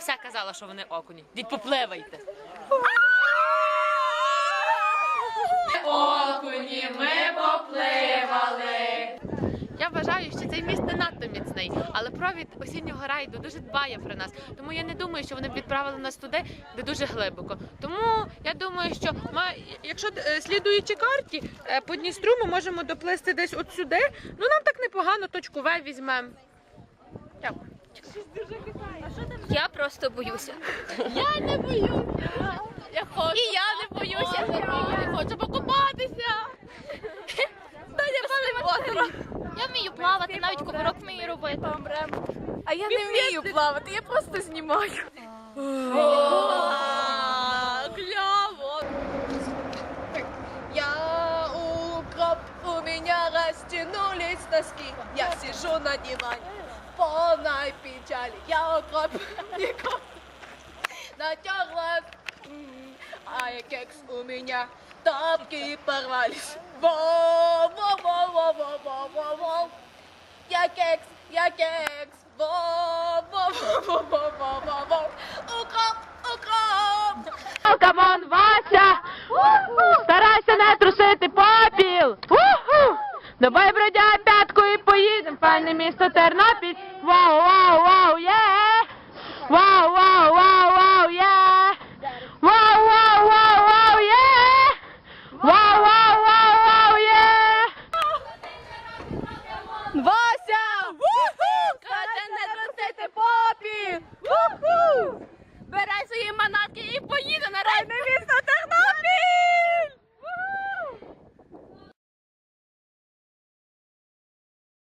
все казала, що вони окуні. Діть попливайте. Окуні, ми попливали. Я вважаю, що цей міст не надто міцний, але провід осіннього райду дуже дбає про нас. Тому я не думаю, що вони б відправили нас туди, де дуже глибоко. Тому я думаю, що ма- якщо е, слідуючи карті е, по Дністру, ми можемо доплисти десь от сюди. Ну нам так непогано, точку В візьмемо. Дякую. Я просто боюся. Я не боюся. Я хочу. І я не боюся. Я хочу покупатися. Я вмію плавати, навіть кувирок вмію робити. А я не вмію плавати, я просто знімаю. Кляво. Я укроп, у меня растянулись носки. Я сижу на диване в полной печали. Я укроп, не натерлась. А я кекс у меня тапки порвались. Во-во-во-во-во-во-во. Я кекс, я кекс. Во-во-во-во-во-во-во. Укроп, укроп. Камон, Вася! Старайся не трусити попіл! Давай на п'ятку і поїдем, файне місто Тернопіль. Вау, вау, вау, є! Вау, вау, вау, вау, є! Вау, вау, вау, вау, є! Вау, вау, вау, вау, є! Вау!